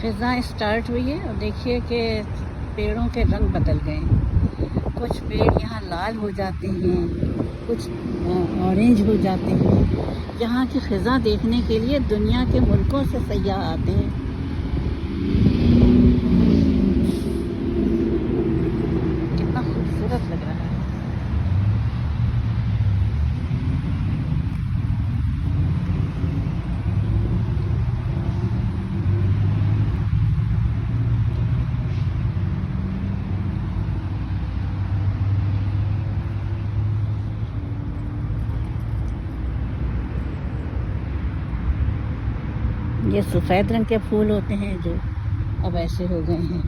फिज़ा start हुई है और देखिए कि पेड़ों के रंग बदल गए कुछ पेड़ यहाँ लाल हो जाते हैं, कुछ ऑरेंज हो जाते हैं। यहाँ की फ़िज़ा देखने के लिए दुनिया के मुल्कों से सयाह आते हैं कितना खूबसूरत लग रहा है ये सफ़ेद रंग के फूल होते हैं जो अब ऐसे हो गए हैं।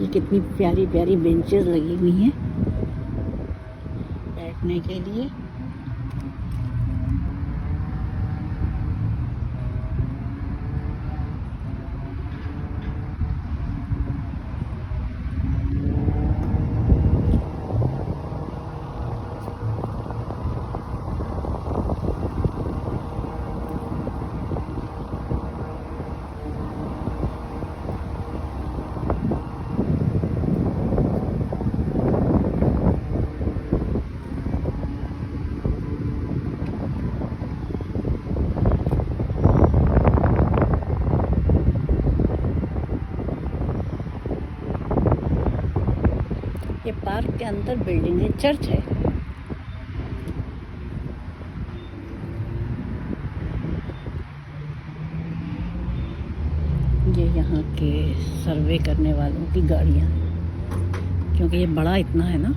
ये कितनी प्यारी प्यारी बेंचेस लगी हुई हैं। बैठने के लिए। ये पार्क के अंदर बिल्डिंग है, चर्च है। ये यहाँ के सर्वे करने वालों की गाड़ियाँ, क्योंकि ये बड़ा इतना है ना।